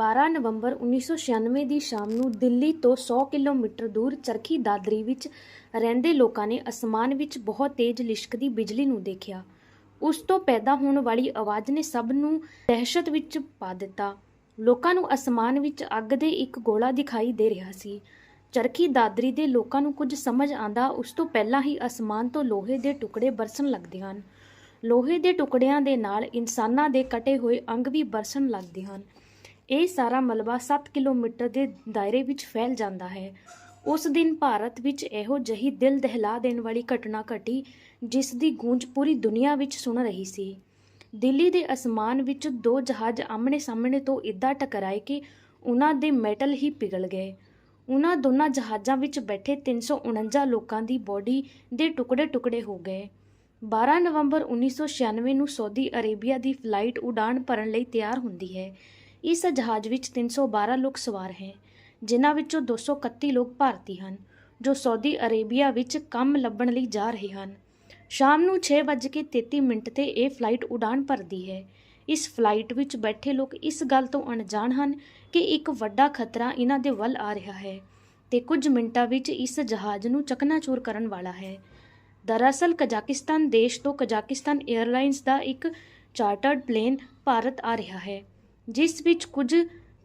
12 ਨਵੰਬਰ 1996 ਦੀ ਸ਼ਾਮ ਨੂੰ ਦਿੱਲੀ ਤੋਂ 100 ਕਿਲੋਮੀਟਰ ਦੂਰ ਚਰਖੀ ਦਾਦਰੀ ਵਿੱਚ ਰਹਿੰਦੇ ਲੋਕਾਂ ਨੇ ਅਸਮਾਨ ਵਿੱਚ ਬਹੁਤ ਤੇਜ਼ ਲਿਸ਼ਕਦੀ ਬਿਜਲੀ ਨੂੰ ਦੇਖਿਆ। ਉਸ ਤੋਂ ਪੈਦਾ ਹੋਣ ਵਾਲੀ ਆਵਾਜ਼ ਨੇ ਸਭ ਨੂੰ ਦਹਿਸ਼ਤ ਵਿੱਚ ਪਾ ਦਿੱਤਾ। ਲੋਕਾਂ ਨੂੰ ਅਸਮਾਨ ਵਿੱਚ ਅੱਗ ਦੇ ਇੱਕ ਗੋਲਾ ਦਿਖਾਈ ਦੇ ਰਿਹਾ ਸੀ। ਚਰਖੀ ਦਾਦਰੀ ਦੇ ਲੋਕਾਂ ਨੂੰ ਕੁਝ ਸਮਝ ਆਂਦਾ ਉਸ ਤੋਂ ਪਹਿਲਾਂ ਹੀ ਅਸਮਾਨ ਤੋਂ ਲੋਹੇ ਦੇ ਟੁਕੜੇ ਬਰਸਣ ਲੱਗਦੇ ਹਨ। ਲੋਹੇ ਦੇ ਟੁਕੜਿਆਂ ਦੇ ਨਾਲ ਇਨਸਾਨਾਂ ਦੇ ਕਟੇ ਹੋਏ ਅੰਗ ਵੀ ਬਰਸਣ ਲੱਗਦੇ ਹਨ। ਇਹ ਸਾਰਾ ਮਲਬਾ 7 ਕਿਲੋਮੀਟਰ ਦੇ ਦਾਇਰੇ ਵਿੱਚ ਫੈਲ ਜਾਂਦਾ ਹੈ। ਉਸ ਦਿਨ ਭਾਰਤ ਵਿੱਚ ਇਹੋ ਜਹੀ ਦਿਲ ਦਹਿਲਾ ਦੇਣ ਵਾਲੀ ਘਟਨਾ ਘਟੀ, ਜਿਸ ਦੀ ਗੂੰਜ ਪੂਰੀ ਦੁਨੀਆ ਵਿੱਚ ਸੁਣ ਰਹੀ ਸੀ। ਦਿੱਲੀ ਦੇ ਅਸਮਾਨ ਵਿੱਚ ਦੋ ਜਹਾਜ਼ ਆਮਣੇ ਸਾਹਮਣੇ ਤੋਂ ਇੱਦਾਂ ਟਕਰਾਏ ਕਿ ਉਹਨਾਂ ਦੇ ਮੈਟਲ ਹੀ ਪਿਘਲ ਗਏ। ਉਹਨਾਂ ਦੋਨਾਂ ਜਹਾਜ਼ਾਂ ਵਿੱਚ ਬੈਠੇ 349 ਲੋਕਾਂ ਦੀ ਬੋਡੀ ਦੇ ਟੁਕੜੇ-ਟੁਕੜੇ ਹੋ ਗਏ। 12 ਨਵੰਬਰ 1996 ਨੂੰ ਸਾਊਦੀ ਅਰੇਬੀਆ ਦੀ ਫਲਾਈਟ ਉਡਾਣ ਭਰਨ ਲਈ ਤਿਆਰ ਹੁੰਦੀ ਹੈ। ਇਸ ਜਹਾਜ਼ ਵਿੱਚ 312 ਲੋਕ ਸਵਾਰ ਹੈ, ਜਿਨ੍ਹਾਂ ਵਿੱਚੋਂ 231 ਲੋਕ ਭਾਰਤੀ ਹਨ, ਜੋ ਸਾਊਦੀ ਅਰੇਬੀਆ ਵਿੱਚ ਕੰਮ ਲੱਭਣ ਲਈ ਜਾ ਰਹੇ ਹਨ। ਸ਼ਾਮ ਨੂੰ 6:33 ਮਿੰਟ ਤੇ ਇਹ ਫਲਾਈਟ ਉਡਾਣ ਭਰਦੀ ਹੈ। ਇਸ ਫਲਾਈਟ ਵਿੱਚ ਬੈਠੇ ਲੋਕ ਇਸ ਗੱਲ ਤੋਂ ਅਣਜਾਣ ਹਨ ਕਿ ਇੱਕ ਵੱਡਾ ਖਤਰਾ ਇਹਨਾਂ ਦੇ ਵੱਲ ਆ ਰਿਹਾ ਹੈ ਤੇ ਕੁਝ ਮਿੰਟਾਂ ਵਿੱਚ ਇਸ ਜਹਾਜ਼ ਨੂੰ ਚਕਨਾਚੂਰ ਕਰਨ ਵਾਲਾ ਹੈ। ਦਰਅਸਲ, ਕਜ਼ਾਕਿਸਤਾਨ ਦੇਸ਼ ਤੋਂ ਕਜ਼ਾਕਿਸਤਾਨ 에ਅਰਲਾਈਨਸ ਦਾ ਇੱਕ ਚਾਰਟਰਡ ਪਲੇਨ ਭਾਰਤ ਆ ਰਿਹਾ ਹੈ। ਜਿਸ ਵਿੱਚ ਕੁਝ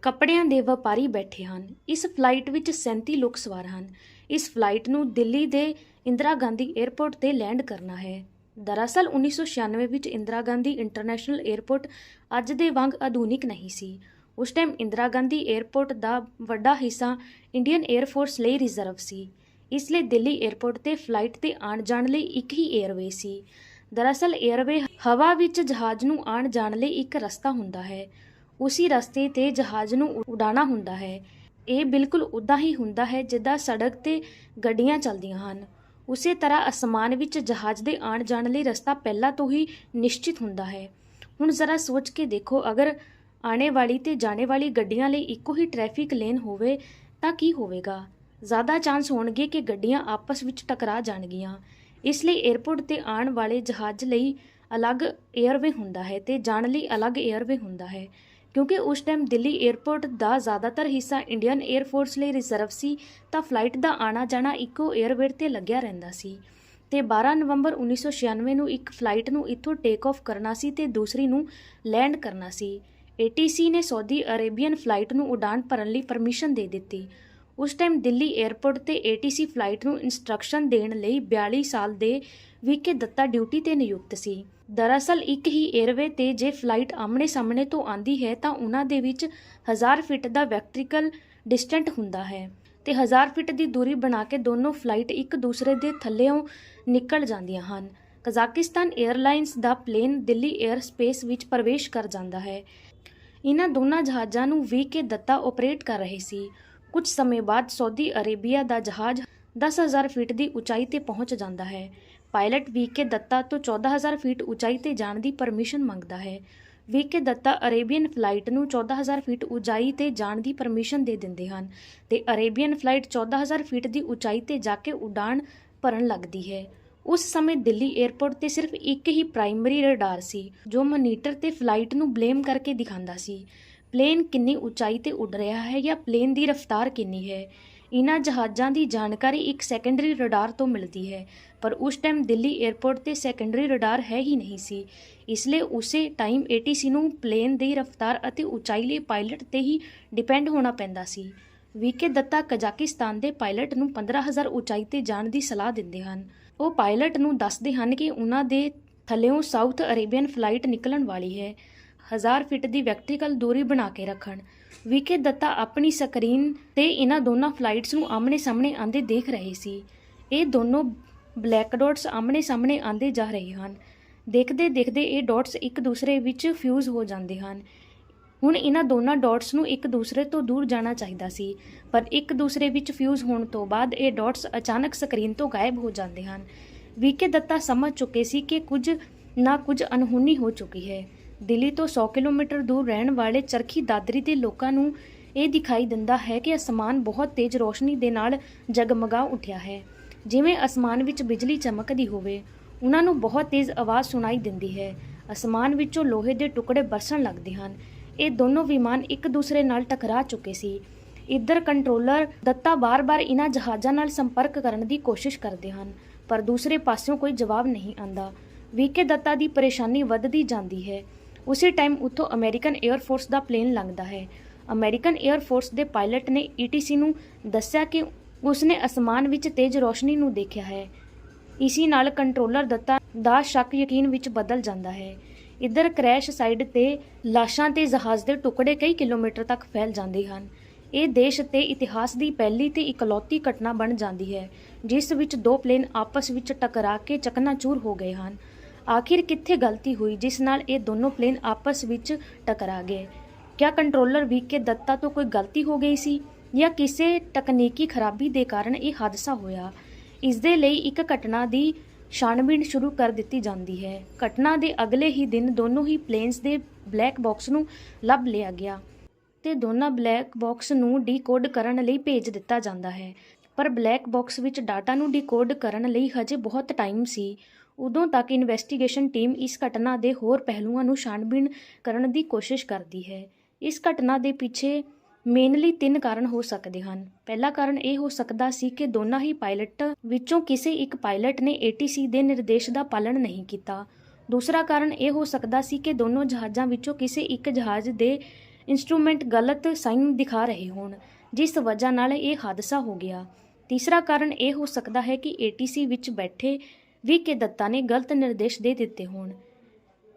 ਕੱਪੜਿਆਂ ਦੇ ਵਪਾਰੀ ਬੈਠੇ ਹਨ। ਇਸ ਫਲਾਈਟ ਵਿੱਚ 37 ਲੋਕ ਸਵਾਰ ਹਨ। ਇਸ ਫਲਾਈਟ ਨੂੰ ਦਿੱਲੀ ਦੇ ਇੰਦਰਾ ਗਾਂਧੀ 에ਅਰਪੋਰਟ ਤੇ ਲੈਂਡ ਕਰਨਾ ਹੈ। ਦਰਅਸਲ 1996 ਵਿੱਚ ਇੰਦਰਾ ਗਾਂਧੀ ਇੰਟਰਨੈਸ਼ਨਲ 에ਅਰਪੋਰਟ ਅੱਜ ਦੇ ਵਾਂਗ ਆਧੁਨਿਕ ਨਹੀਂ ਸੀ। ਉਸ ਟਾਈਮ ਇੰਦਰਾ ਗਾਂਧੀ 에ਅਰਪੋਰਟ ਦਾ ਵੱਡਾ ਹਿੱਸਾ ਇੰਡੀਅਨ 에ਅਰ ਫੋਰਸ ਲਈ ਰਿਜ਼ਰਵ ਸੀ। ਇਸ ਲਈ ਦਿੱਲੀ 에ਅਰਪੋਰਟ ਤੇ ਫਲਾਈਟ ਤੇ ਆਣ ਜਾਣ ਲਈ ਇੱਕ ਹੀ 에ਅਰਵੇ ਸੀ। ਦਰਅਸਲ 에ਅਰਵੇ ਹਵਾ ਵਿੱਚ ਜਹਾਜ਼ ਨੂੰ ਆਣ ਜਾਣ ਲਈ ਇੱਕ ਰਸਤਾ ਹੁੰਦਾ ਹੈ। ਉਸੇ ਰਸਤੇ ਤੇ ਜਹਾਜ਼ ਨੂੰ ਉਡਾਣਾ ਹੁੰਦਾ ਹੈ। ਇਹ ਬਿਲਕੁਲ ਉਦਾਂ ਹੀ ਹੁੰਦਾ ਹੈ ਜਿੱਦਾਂ ਸੜਕ ਤੇ ਗੱਡੀਆਂ ਚੱਲਦੀਆਂ ਹਨ। ਉਸੇ ਤਰ੍ਹਾਂ ਅਸਮਾਨ ਵਿੱਚ ਜਹਾਜ਼ ਦੇ ਆਣ ਜਾਣ ਲਈ ਰਸਤਾ ਪਹਿਲਾਂ ਤੋਂ ਹੀ ਨਿਸ਼ਚਿਤ ਹੁੰਦਾ ਹੈ। ਹੁਣ ਜ਼ਰਾ ਸੋਚ ਕੇ ਦੇਖੋ, ਅਗਰ ਆਣੇ ਵਾਲੀ ਤੇ ਜਾਣੇ ਵਾਲੀ ਗੱਡੀਆਂ ਲਈ ਇੱਕੋ ਹੀ ਟ੍ਰੈਫਿਕ ਲੇਨ ਹੋਵੇ ਤਾਂ ਕੀ ਹੋਵੇਗਾ? ਜ਼ਿਆਦਾ ਚਾਂਸ ਹੋਣਗੇ ਕਿ ਗੱਡੀਆਂ ਆਪਸ ਵਿੱਚ ਟਕਰਾ ਜਾਣਗੀਆਂ। ਇਸ ਲਈ 에어ਪੋਰਟ ਤੇ ਆਉਣ ਵਾਲੇ ਜਹਾਜ਼ ਲਈ ਅਲੱਗ 에ਅਰਵੇ ਹੁੰਦਾ ਹੈ ਤੇ ਜਾਣ ਲਈ ਅਲੱਗ 에ਅਰਵੇ ਹੁੰਦਾ ਹੈ। ਕਿਉਂਕਿ ਉਸ ਟਾਈਮ ਦਿੱਲੀ 에ਅਰਪੋਰਟ ਦਾ ਜ਼ਿਆਦਾਤਰ ਹਿੱਸਾ ਇੰਡੀਅਨ 에ਅਰਫੋਰਸ ਲਈ ਰਿਜ਼ਰਵ ਸੀ, ਤਾਂ ਫਲਾਈਟ ਦਾ ਆਣਾ ਜਾਣਾ ਇੱਕੋ 에ਅਰਵੇਅਰ ਤੇ ਲੱਗਿਆ ਰਹਿੰਦਾ ਸੀ। ਤੇ 12 ਨਵੰਬਰ 1996 ਨੂੰ ਇੱਕ ਫਲਾਈਟ ਨੂੰ ਇੱਥੋਂ ਟੇਕ ਆਫ ਕਰਨਾ ਸੀ ਤੇ ਦੂਸਰੀ ਨੂੰ ਲੈਂਡ ਕਰਨਾ ਸੀ। ATC ਨੇ ਸਾਊਦੀ ਅਰੇਬੀਅਨ ਫਲਾਈਟ ਨੂੰ ਉਡਾਨ ਭਰਨ ਲਈ ਪਰਮਿਸ਼ਨ ਦੇ ਦਿੱਤੀ। ਉਸ ਟਾਈਮ ਦਿੱਲੀ 에ਅਰਪੋਰਟ ਤੇ ATC ਫਲਾਈਟ ਨੂੰ ਇਨਸਟਰਕਸ਼ਨ ਦੇਣ ਲਈ 42 ਸਾਲ ਦੇ ਵਿਕੇ ਦੱਤਾ ਡਿਊਟੀ ਤੇ ਨਿਯੁਕਤ ਸੀ। ਦਰਅਸਲ ਇੱਕ ਹੀ 에ਅਰਵੇ ਤੇ ਜੇ ਫਲਾਈਟ ਆਮਣੇ ਸਾਹਮਣੇ ਤੋਂ ਆਂਦੀ ਹੈ ਤਾਂ ਉਹਨਾਂ ਦੇ ਵਿੱਚ 1000 ਫੀਟ ਦਾ ਵੈਕਟ੍ਰੀਕਲ ਡਿਸਟੈਂਟ ਹੁੰਦਾ ਹੈ ਤੇ 1000 ਫੀਟ ਦੀ ਦੂਰੀ ਬਣਾ ਕੇ ਦੋਨੋਂ ਫਲਾਈਟ ਇੱਕ ਦੂਸਰੇ ਦੇ ਥੱਲੇੋਂ ਨਿਕਲ ਜਾਂਦੀਆਂ ਹਨ। ਕਜ਼ਾਕਿਸਤਾਨ 에ਅਰਲਾਈਨਸ ਦਾ ਪਲੇਨ ਦਿੱਲੀ 에ਅਰ ਸਪੇਸ ਵਿੱਚ ਪ੍ਰਵੇਸ਼ ਕਰ ਜਾਂਦਾ ਹੈ। ਇਹਨਾਂ ਦੋਨਾਂ ਜਹਾਜ਼ਾਂ ਨੂੰ ਵੀ ਕੇ ਦੱਤਾ ਆਪਰੇਟ ਕਰ ਰਹੇ ਸੀ। ਕੁਝ ਸਮੇਂ ਬਾਅਦ ਸਾਊਦੀ ਅਰੇਬੀਆ ਦਾ ਜਹਾਜ਼ 10000 ਫੀਟ ਦੀ ਉਚਾਈ ਤੇ ਪਹੁੰਚ ਜਾਂਦਾ ਹੈ। ਪਾਇਲਟ ਵੀਕੇ ਦੱਤਾ ਤੋਂ 14000 ਫੀਟ ਉਚਾਈ ਤੇ ਜਾਣ ਦੀ ਪਰਮਿਸ਼ਨ ਮੰਗਦਾ ਹੈ। ਵੀਕੇ ਦੱਤਾ ਅਰੇਬੀਅਨ ਫਲਾਈਟ ਨੂੰ 14000 ਫੀਟ ਉਚਾਈ ਤੇ ਜਾਣ ਦੀ ਪਰਮਿਸ਼ਨ ਦੇ ਦਿੰਦੇ ਹਨ ਤੇ ਅਰੇਬੀਅਨ ਫਲਾਈਟ 14000 ਫੀਟ ਦੀ ਉਚਾਈ ਤੇ ਜਾ ਕੇ ਉਡਾਣ ਭਰਨ ਲੱਗਦੀ ਹੈ। ਉਸ ਸਮੇਂ ਦਿੱਲੀ 에ਅਰਪੋਰਟ ਤੇ ਸਿਰਫ ਇੱਕ ਹੀ ਪ੍ਰਾਇਮਰੀ ਰਡਾਰ ਸੀ, ਜੋ ਮੋਨੀਟਰ ਤੇ ਫਲਾਈਟ ਨੂੰ ਬਲੇਮ ਕਰਕੇ ਦਿਖਾਉਂਦਾ ਸੀ। ਪਲੇਨ ਕਿੰਨੀ ਉਚਾਈ ਤੇ ਉੱਡ ਰਿਹਾ ਹੈ ਜਾਂ ਪਲੇਨ ਦੀ ਰਫ਼ਤਾਰ ਕਿੰਨੀ ਹੈ? ਇਹਨਾਂ ਜਹਾਜ਼ਾਂ ਦੀ ਜਾਣਕਾਰੀ ਇੱਕ ਸੈਕੰਡਰੀ ਰਡਾਰ ਤੋਂ ਮਿਲਦੀ ਹੈ, ਪਰ ਉਸ ਟਾਈਮ ਦਿੱਲੀ 에ਅਰਪੋਰਟ ਤੇ ਸੈਕੰਡਰੀ ਰਡਾਰ ਹੈ ਹੀ ਨਹੀਂ ਸੀ। ਇਸ ਲਈ ਉਸੇ ਟਾਈਮ ATC ਨੂੰ ਪਲੇਨ ਦੀ ਰਫ਼ਤਾਰ ਅਤੇ ਉਚਾਈ ਲਈ ਪਾਇਲਟ ਤੇ ਹੀ ਡਿਪੈਂਡ ਹੋਣਾ ਪੈਂਦਾ ਸੀ। ਵੀਕੇ ਦੱਤਾ ਕਜ਼ਾਕਿਸਤਾਨ ਦੇ ਪਾਇਲਟ ਨੂੰ 15000 ਉਚਾਈ ਤੇ ਜਾਣ ਦੀ ਸਲਾਹ ਦਿੰਦੇ ਹਨ। ਉਹ ਪਾਇਲਟ ਨੂੰ ਦੱਸਦੇ ਹਨ ਕਿ ਉਹਨਾਂ ਦੇ ਥੱਲੇੋਂ ਸਾਊਥ ਅਰੇਬੀਅਨ ਫਲਾਈਟ ਨਿਕਲਣ ਵਾਲੀ ਹੈ। 1000 ਫੀਟ ਦੀ ਵੈਕਟੀਕਲ ਦੂਰੀ ਬਣਾ ਕੇ ਰੱਖਣ। ਵੀਕੇ ਦੱਤਾ ਆਪਣੀ ਸਕਰੀਨ ਤੇ ਇਹਨਾਂ ਦੋਨਾਂ ਫਲਾਈਟਸ ਨੂੰ ਆਮਣੇ ਸਾਹਮਣੇ ਆਂਦੇ ਦੇਖ ਰਹੇ ਸੀ। ਇਹ ਦੋਨੋਂ ਬਲੈਕ ਡਾਟਸ ਆਮਣੇ ਸਾਹਮਣੇ ਆਂਦੇ ਜਾ ਰਹੇ ਹਨ। ਦੇਖਦੇ ਦੇਖਦੇ ਇਹ ਡਾਟਸ ਇੱਕ ਦੂਸਰੇ ਵਿੱਚ ਫਿਊਜ਼ ਹੋ ਜਾਂਦੇ ਹਨ। ਹੁਣ ਇਹਨਾਂ ਦੋਨਾਂ ਡਾਟਸ ਨੂੰ ਇੱਕ ਦੂਸਰੇ ਤੋਂ ਦੂਰ ਜਾਣਾ ਚਾਹੀਦਾ ਸੀ, ਪਰ ਇੱਕ ਦੂਸਰੇ ਵਿੱਚ ਫਿਊਜ਼ ਹੋਣ ਤੋਂ ਬਾਅਦ ਇਹ ਡਾਟਸ ਅਚਾਨਕ ਸਕਰੀਨ ਤੋਂ ਗਾਇਬ ਹੋ ਜਾਂਦੇ ਹਨ। ਵੀਕੇ ਦੱਤਾ ਸਮਝ ਚੁੱਕੇ ਸੀ ਕਿ ਕੁਝ ਨਾ ਕੁਝ ਅਨਹੋਣੀ ਹੋ ਚੁੱਕੀ ਹੈ। ਦਿੱਲੀ ਤੋਂ 100 ਕਿਲੋਮੀਟਰ ਦੂਰ ਰਹਿਣ ਵਾਲੇ ਚਰਖੀ ਦਾਦਰੀ ਦੇ ਲੋਕਾਂ ਨੂੰ ਇਹ ਦਿਖਾਈ ਦਿੰਦਾ ਹੈ ਕਿ ਅਸਮਾਨ ਬਹੁਤ ਤੇਜ਼ ਰੋਸ਼ਨੀ ਦੇ ਨਾਲ ਜਗਮਗਾ ਉੱਠਿਆ ਹੈ। ਜਿਵੇਂ ਅਸਮਾਨ ਵਿੱਚ ਬਿਜਲੀ ਚਮਕਦੀ ਹੋਵੇ, ਉਹਨਾਂ ਨੂੰ ਬਹੁਤ ਤੇਜ਼ ਆਵਾਜ਼ ਸੁਣਾਈ ਦਿੰਦੀ ਹੈ। ਅਸਮਾਨ ਵਿੱਚੋਂ ਲੋਹੇ ਦੇ ਟੁਕੜੇ ਬਰਸਣ ਲੱਗਦੇ ਹਨ। ਇਹ ਦੋਨੋਂ ਵਿਮਾਨ ਇੱਕ ਦੂਸਰੇ ਨਾਲ ਟਕਰਾ ਚੁੱਕੇ ਸੀ। ਇੱਧਰ ਕੰਟਰੋਲਰ ਦੱਤਾ ਬਾਰ-ਬਾਰ ਇਹਨਾਂ ਜਹਾਜ਼ਾਂ ਨਾਲ ਸੰਪਰਕ ਕਰਨ ਦੀ ਕੋਸ਼ਿਸ਼ ਕਰਦੇ ਹਨ, ਪਰ ਦੂਸਰੇ ਪਾਸਿਓਂ ਕੋਈ ਜਵਾਬ ਨਹੀਂ ਆਂਦਾ ਵੀਕੇ ਦੱਤਾ ਦੀ ਪਰੇਸ਼ਾਨੀ ਵੱਧਦੀ ਜਾਂਦੀ ਹੈ। ਉਸੇ ਟਾਈਮ ਉੱਥੋਂ ਅਮਰੀਕਨ 에ਅਰ ਫੋਰਸ ਦਾ ਪਲੇਨ ਲੰਘਦਾ ਹੈ। ਅਮਰੀਕਨ 에ਅਰ ਫੋਰਸ ਦੇ ਪਾਇਲਟ ਨੇ ਈਟੀਸੀ ਨੂੰ ਦੱਸਿਆ ਕਿ ਉਸਨੇ ਅਸਮਾਨ ਵਿੱਚ ਤੇਜ਼ ਰੋਸ਼ਨੀ ਨੂੰ ਦੇਖਿਆ ਹੈ। ਇਸੀ ਨਾਲ ਕੰਟਰੋਲਰ ਦੱਤਾ ਦਾ ਸ਼ੱਕ ਯਕੀਨ ਵਿੱਚ ਬਦਲ ਜਾਂਦਾ ਹੈ। ਇੱਧਰ ਕ੍ਰੈਸ਼ ਸਾਈਡ ਤੇ ਲਾਸ਼ਾਂ ਤੇ ਜਹਾਜ਼ ਦੇ ਟੁਕੜੇ ਕਈ ਕਿਲੋਮੀਟਰ ਤੱਕ ਫੈਲ ਜਾਂਦੇ ਹਨ। ਇਹ ਦੇਸ਼ ਤੇ ਇਤਿਹਾਸ ਦੀ ਪਹਿਲੀ ਤੇ ਇਕਲੌਤੀ ਘਟਨਾ ਬਣ ਜਾਂਦੀ ਹੈ, ਜਿਸ ਵਿੱਚ ਦੋ ਪਲੇਨ ਆਪਸ ਵਿੱਚ ਟਕਰਾ ਕੇ ਚਕਨਾਚੂਰ ਹੋ ਗਏ ਹਨ। ਆਖਿਰ ਕਿੱਥੇ ਗਲਤੀ ਹੋਈ ਜਿਸ ਨਾਲ ਇਹ ਦੋਨੋਂ ਪਲੇਨ ਆਪਸ ਵਿੱਚ ਟਕਰਾ ਗਏ? ਕਿਆ ਕੰਟਰੋਲਰ ਵੀਕੇ ਦੱਤਾ ਤੋਂ ਕੋਈ ਗਲਤੀ ਹੋ ਗਈ ਸੀ? ਜਾਂ ਕਿਸੇ ਤਕਨੀਕੀ ਖਰਾਬੀ ਦੇ ਕਾਰਨ ਇਹ ਹਾਦਸਾ ਹੋਇਆ? ਇਸ ਦੇ ਲਈ ਇੱਕ ਘਟਨਾ ਦੀ ਛਾਣਬੀਣ ਸ਼ੁਰੂ ਕਰ ਦਿੱਤੀ ਜਾਂਦੀ ਹੈ। ਘਟਨਾ ਦੇ ਅਗਲੇ ਹੀ ਦਿਨ ਦੋਨੋਂ ਹੀ ਪਲੇਨਸ ਦੇ ਬਲੈਕ ਬਾਕਸ ਨੂੰ ਲੱਭ ਲਿਆ ਗਿਆ ਤੇ ਦੋਨਾਂ ਬਲੈਕ ਬਾਕਸ ਨੂੰ ਡੀਕੋਡ ਕਰਨ ਲਈ ਭੇਜ ਦਿੱਤਾ ਜਾਂਦਾ ਹੈ। ਪਰ ਬਲੈਕ ਬਾਕਸ ਵਿੱਚ ਡਾਟਾ ਨੂੰ ਡੀਕੋਡ ਕਰਨ ਲਈ ਹਜੇ ਬਹੁਤ ਟਾਈਮ ਸੀ। ਉਦੋਂ ਤੱਕ ਇਨਵੈਸਟੀਗੇਸ਼ਨ ਟੀਮ ਇਸ ਘਟਨਾ ਦੇ ਹੋਰ ਪਹਿਲੂਆਂ ਨੂੰ ਛਾਣਬੀਣ ਕਰਨ ਦੀ ਕੋਸ਼ਿਸ਼ ਕਰਦੀ ਹੈ। ਇਸ ਘਟਨਾ ਦੇ ਪਿੱਛੇ ਮੇਨਲੀ ਤਿੰਨ ਕਾਰਨ ਹੋ ਸਕਦੇ ਹਨ। ਪਹਿਲਾ ਕਾਰਨ ਇਹ ਹੋ ਸਕਦਾ ਸੀ ਕਿ ਦੋਨਾਂ ਹੀ ਪਾਇਲਟ ਵਿੱਚੋਂ ਕਿਸੇ ਇੱਕ ਪਾਇਲਟ ਨੇ ATC ਦੇ ਨਿਰਦੇਸ਼ ਦਾ ਪਾਲਣ ਨਹੀਂ ਕੀਤਾ। ਦੂਸਰਾ ਕਾਰਨ ਇਹ ਹੋ ਸਕਦਾ ਸੀ ਕਿ ਦੋਨੋਂ ਜਹਾਜ਼ਾਂ ਵਿੱਚੋਂ ਕਿਸੇ ਇੱਕ ਜਹਾਜ਼ ਦੇ ਇਨਸਟਰੂਮੈਂਟ ਗਲਤ ਸਾਈਨ ਦਿਖਾ ਰਹੇ ਹੋਣ, ਜਿਸ ਵਜ੍ਹਾ ਨਾਲ ਇਹ ਹਾਦਸਾ ਹੋ ਗਿਆ। ਤੀਸਰਾ ਕਾਰਨ ਇਹ ਹੋ ਸਕਦਾ ਹੈ ਕਿ ATC ਵਿੱਚ ਬੈਠੇ ਵੀ ਕੇ ਦੱਤਾ ਨੇ ਗਲਤ ਨਿਰਦੇਸ਼ ਦੇ ਦਿੱਤੇ ਹੋਣ।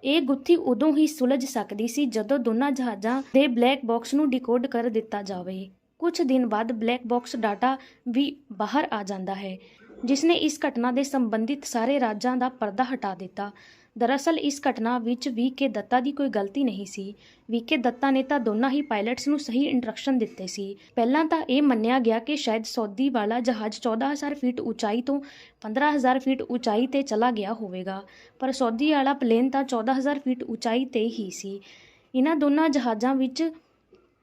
ਇਹ ਗੁੱਥੀ ਉਦੋਂ ਹੀ ਸੁਲਝ ਸਕਦੀ ਸੀ ਜਦੋਂ ਦੋਨਾਂ ਜਹਾਜ਼ਾਂ ਦੇ ਬਲੈਕ ਬਾਕਸ ਨੂੰ ਡੀਕੋਡ ਕਰ ਦਿੱਤਾ ਜਾਵੇ। ਕੁਝ ਦਿਨ ਬਾਅਦ ਬਲੈਕ ਬਾਕਸ ਡਾਟਾ ਵੀ ਬਾਹਰ ਆ ਜਾਂਦਾ ਹੈ, ਜਿਸ ਨੇ ਇਸ ਘਟਨਾ ਦੇ ਸੰਬੰਧਿਤ ਸਾਰੇ ਰਾਜਾਂ ਦਾ ਪਰਦਾ ਹਟਾ ਦਿੱਤਾ। ਦਰਅਸਲ ਇਸ ਘਟਨਾ ਵਿੱਚ ਵੀ ਕੇ ਦੱਤਾ ਦੀ ਕੋਈ ਗਲਤੀ ਨਹੀਂ ਸੀ। ਵੀ ਕੇ ਦੱਤਾ ਨੇ ਤਾਂ ਦੋਨਾਂ ਹੀ ਪਾਇਲਟਸ ਨੂੰ ਸਹੀ ਇੰਸਟਰਕਸ਼ਨ ਦਿੱਤੇ ਸੀ। ਪਹਿਲਾਂ ਤਾਂ ਇਹ ਮੰਨਿਆ ਗਿਆ ਕਿ ਸ਼ਾਇਦ ਸੌਦੀ ਵਾਲਾ ਜਹਾਜ਼ 14000 ਫੀਟ ਉਚਾਈ ਤੋਂ 15000 ਫੀਟ ਉਚਾਈ ਤੇ ਚਲਾ ਗਿਆ ਹੋਵੇਗਾ, ਪਰ ਸੌਦੀ ਵਾਲਾ ਪਲੇਨ ਤਾਂ 14000 ਫੀਟ ਉਚਾਈ ਤੇ ਹੀ ਸੀ। ਇਹਨਾਂ ਦੋਨਾਂ ਜਹਾਜ਼ਾਂ ਵਿੱਚ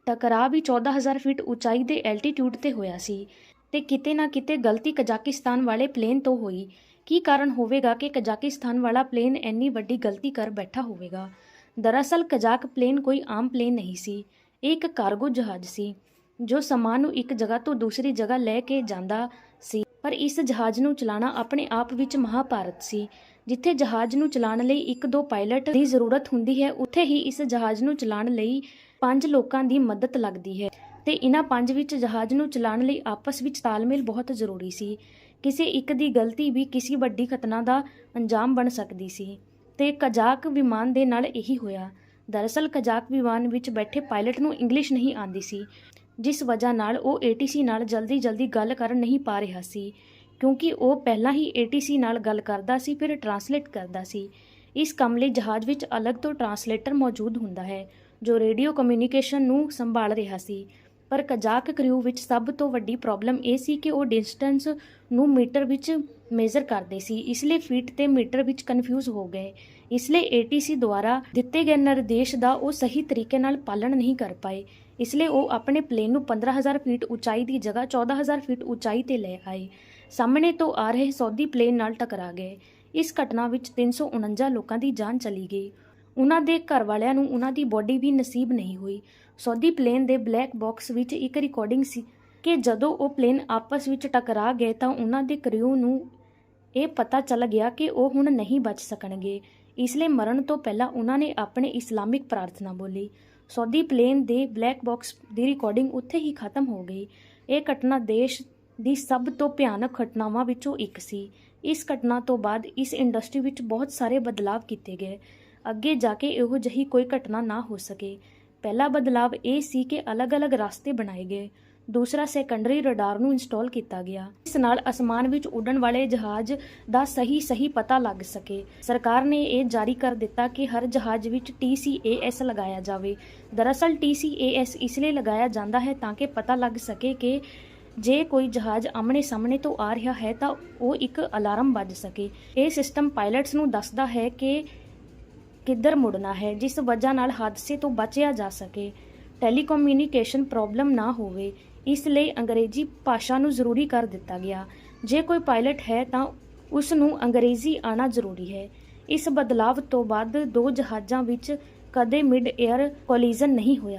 ਟਕਰਾਅ ਵੀ 14000 ਫੀਟ ਉਚਾਈ ਦੇ ਐਲਟੀਟਿਊਡ ਤੇ ਹੋਇਆ ਸੀ ਤੇ ਕਿਤੇ ਨਾ ਕਿਤੇ ਗਲਤੀ ਕਜ਼ਾਕਿਸਤਾਨ ਵਾਲੇ ਪਲੇਨ ਤੋਂ ਹੋਈ। ਕੀ ਕਾਰਨ ਹੋਵੇਗਾ ਕਿ ਕਜ਼ਾਕਿਸਤਾਨ ਵਾਲਾ ਪਲੇਨ ਇੰਨੀ ਵੱਡੀ ਗਲਤੀ ਕਰ ਬੈਠਾ ਹੋਵੇਗਾ? ਦਰਅਸਲ ਕਜ਼ਾਕ ਪਲੇਨ ਕੋਈ ਆਮ ਪਲੇਨ ਨਹੀਂ ਸੀ। ਇਹ ਇੱਕ ਕਾਰਗੋ ਜਹਾਜ਼ ਸੀ, ਜੋ ਸਮਾਨ ਨੂੰ ਇੱਕ ਜਗ੍ਹਾ ਤੋਂ ਦੂਸਰੀ ਜਗ੍ਹਾ ਲੈ ਕੇ ਜਾਂਦਾ ਸੀ, ਪਰ ਇਸ ਜਹਾਜ਼ ਨੂੰ ਚਲਾਉਣਾ ਆਪਣੇ ਆਪ ਵਿੱਚ ਮਹਾਭਾਰਤ ਸੀ। ਜਿੱਥੇ ਜਹਾਜ਼ ਨੂੰ ਚਲਾਉਣ ਲਈ ਇੱਕ ਦੋ ਪਾਇਲਟ ਦੀ ਜ਼ਰੂਰਤ ਹੁੰਦੀ ਹੈ, ਉੱਥੇ ਹੀ ਇਸ ਜਹਾਜ਼ ਨੂੰ ਚਲਾਉਣ ਲਈ ਪੰਜ ਲੋਕਾਂ ਦੀ ਮਦਦ ਲੱਗਦੀ ਹੈ। ਅਤੇ ਇਹਨਾਂ ਪੰਜ ਵਿੱਚ ਜਹਾਜ਼ ਨੂੰ ਚਲਾਉਣ ਲਈ ਆਪਸ ਵਿੱਚ ਤਾਲਮੇਲ ਬਹੁਤ ਜ਼ਰੂਰੀ ਸੀ। ਕਿਸੇ ਇੱਕ ਦੀ ਗਲਤੀ ਵੀ ਕਿਸੇ ਵੱਡੀ ਘਟਨਾ ਦਾ ਅੰਜਾਮ ਬਣ ਸਕਦੀ ਸੀ। ਤੇ ਕਜ਼ਾਕ ਵਿਮਾਨ ਦੇ ਨਾਲ ਇਹੀ ਹੋਇਆ। ਦਰਅਸਲ ਕਜ਼ਾਕ ਵਿਮਾਨ ਵਿੱਚ ਬੈਠੇ ਪਾਇਲਟ ਨੂੰ ਇੰਗਲਿਸ਼ ਨਹੀਂ ਆਉਂਦੀ ਸੀ, ਜਿਸ ਵਜ੍ਹਾ ਨਾਲ ਉਹ ATC ਨਾਲ ਜਲਦੀ-ਜਲਦੀ ਗੱਲ ਕਰਨ ਨਹੀਂ ਪਾ ਰਿਹਾ ਸੀ, ਕਿਉਂਕਿ ਉਹ ਪਹਿਲਾਂ ਹੀ ATC ਨਾਲ ਗੱਲ ਕਰਦਾ ਸੀ, ਫਿਰ ਟਰਾਂਸਲੇਟ ਕਰਦਾ ਸੀ। ਇਸ ਕੰਮ ਲਈ ਜਹਾਜ਼ ਵਿੱਚ ਅਲੱਗ ਤੋਂ ਟਰਾਂਸਲੇਟਰ ਮੌਜੂਦ ਹੁੰਦਾ ਹੈ, ਜੋ ਰੇਡੀਓ ਕਮਿਊਨੀਕੇਸ਼ਨ ਨੂੰ ਸੰਭਾਲ ਰਿਹਾ ਸੀ। ਪਰ ਕਜ਼ਾਕ ਕ੍ਰਿਊ ਵਿੱਚ ਸਭ ਤੋਂ ਵੱਡੀ ਪ੍ਰੋਬਲਮ ਇਹ ਸੀ ਕਿ ਉਹ ਡਿਸਟੈਂਸ ਨੂੰ ਮੀਟਰ ਵਿੱਚ ਮੇਜ਼ਰ ਕਰਦੇ ਸੀ, ਇਸ ਲਈ ਫੀਟ ਤੇ ਮੀਟਰ ਵਿੱਚ ਕਨਫਿਊਜ਼ ਹੋ ਗਏ। ਇਸ ਲਈ ATC ਦੁਆਰਾ ਦਿੱਤੇ ਗਏ ਨਿਰਦੇਸ਼ ਦਾ ਉਹ ਸਹੀ ਤਰੀਕੇ ਨਾਲ ਪਾਲਣ ਨਹੀਂ ਕਰ ਪਾਏ। ਇਸ ਲਈ ਉਹ ਆਪਣੇ ਪਲੇਨ ਨੂੰ 15000 ਫੀਟ ਉਚਾਈ ਦੀ ਜਗ੍ਹਾ 14000 ਫੀਟ ਉਚਾਈ ਤੇ ਲੈ ਆਏ। ਸਾਹਮਣੇ ਤੋਂ ਆ ਰਹੇ ਸੌਦੀ ਪਲੇਨ ਨਾਲ ਟਕਰਾ ਗਏ। ਇਸ ਘਟਨਾ ਵਿੱਚ 349 ਲੋਕਾਂ ਦੀ ਜਾਨ ਚਲੀ ਗਈ। ਉਹਨਾਂ ਦੇ ਘਰ ਵਾਲਿਆਂ ਨੂੰ ਉਹਨਾਂ ਦੀ ਬੋਡੀ ਵੀ ਨਸੀਬ ਨਹੀਂ ਹੋਈ। ਸੌਦੀ ਪਲੇਨ ਦੇ ਬਲੈਕ ਬਾਕਸ ਵਿੱਚ ਇੱਕ ਰਿਕਾਰਡਿੰਗ ਸੀ ਕਿ ਜਦੋਂ ਉਹ ਪਲੇਨ ਆਪਸ ਵਿੱਚ ਟਕਰਾ ਗਏ ਤਾਂ ਉਹਨਾਂ ਦੇ ਕ੍ਰਿਊ ਨੂੰ ਇਹ ਪਤਾ ਚੱਲ ਗਿਆ ਕਿ ਉਹ ਹੁਣ ਨਹੀਂ ਬਚ ਸਕਣਗੇ। ਇਸ ਲਈ ਮਰਨ ਤੋਂ ਪਹਿਲਾਂ ਉਹਨਾਂ ਨੇ ਆਪਣੇ ਇਸਲਾਮਿਕ ਪ੍ਰਾਰਥਨਾ ਬੋਲੀ। ਸੌਦੀ ਪਲੇਨ ਦੇ ਬਲੈਕ ਬਾਕਸ ਦੀ ਰਿਕਾਰਡਿੰਗ ਉੱਥੇ ਹੀ ਖਤਮ ਹੋ ਗਈ। ਇਹ ਘਟਨਾ ਦੇਸ਼ ਦੀ ਸਭ ਤੋਂ ਭਿਆਨਕ ਘਟਨਾਵਾਂ ਵਿੱਚੋਂ ਇੱਕ ਸੀ। ਇਸ ਘਟਨਾ ਤੋਂ ਬਾਅਦ ਇਸ ਇੰਡਸਟਰੀ ਵਿੱਚ ਬਹੁਤ ਸਾਰੇ ਬਦਲਾਅ ਕੀਤੇ ਗਏ। ਅੱਗੇ ਜਾ ਕੇ ਇਹੋ ਜਿਹੀ ਕੋਈ ਘਟਨਾ ਨਾ ਹੋ ਸਕੇ। ਪਹਿਲਾ ਬਦਲਾਵ ਇਹ ਸੀ ਕਿ ਅਲੱਗ-ਅਲੱਗ ਰਸਤੇ ਬਣਾਏ ਗਏ। ਦੂਸਰਾ ਸੈਕੰਡਰੀ ਰਡਾਰ ਨੂੰ ਇੰਸਟਾਲ ਕੀਤਾ ਗਿਆ। ਇਸ ਨਾਲ ਅਸਮਾਨ ਵਿੱਚ ਉੱਡਣ ਵਾਲੇ ਜਹਾਜ਼ ਦਾ ਸਹੀ ਸਹੀ ਪਤਾ ਲੱਗ ਸਕੇ। ਸਰਕਾਰ ਨੇ ਇਹ ਜਾਰੀ ਕਰ ਦਿੱਤਾ ਕਿ ਹਰ ਜਹਾਜ਼ ਵਿੱਚ TCAS ਲਗਾਇਆ ਜਾਵੇ। ਦਰਅਸਲ TCAS ਇਸ ਲਈ ਲਗਾਇਆ ਜਾਂਦਾ ਹੈ ਤਾਂ ਕਿ ਪਤਾ ਲੱਗ ਸਕੇ ਕਿ ਜੇ ਕੋਈ ਜਹਾਜ਼ ਆਮਣੇ ਸਾਹਮਣੇ ਤੋਂ ਆ ਰਿਹਾ ਹੈ ਤਾਂ ਉਹ ਇੱਕ ਅਲਾਰਮ ਵੱਜ ਸਕੇ। ਇਹ ਸਿਸਟਮ ਪਾਇਲਟਸ ਨੂੰ ਦੱਸਦਾ ਹੈ ਕਿ ਕਿੱਧਰ ਮੁੜਨਾ ਹੈ, ਜਿਸ ਵਜ੍ਹਾ ਨਾਲ ਹਾਦਸੇ ਤੋਂ ਬਚਿਆ ਜਾ ਸਕੇ। ਟੈਲੀਕਮਿਊਨੀਕੇਸ਼ਨ ਪ੍ਰੋਬਲਮ ਨਾ ਹੋਵੇ, ਇਸ ਲਈ ਅੰਗਰੇਜ਼ੀ ਭਾਸ਼ਾ ਨੂੰ ਜ਼ਰੂਰੀ ਕਰ ਦਿੱਤਾ ਗਿਆ। ਜੇ ਕੋਈ ਪਾਇਲਟ ਹੈ ਤਾਂ ਉਸ ਨੂੰ ਅੰਗਰੇਜ਼ੀ ਆਣਾ ਜ਼ਰੂਰੀ ਹੈ। ਇਸ ਬਦਲਾਵ ਤੋਂ ਬਾਅਦ ਦੋ ਜਹਾਜ਼ਾਂ ਵਿੱਚ ਕਦੇ ਮਿਡ 에ਅਰ ਕੋਲੀਜ਼ਨ ਨਹੀਂ ਹੋਇਆ।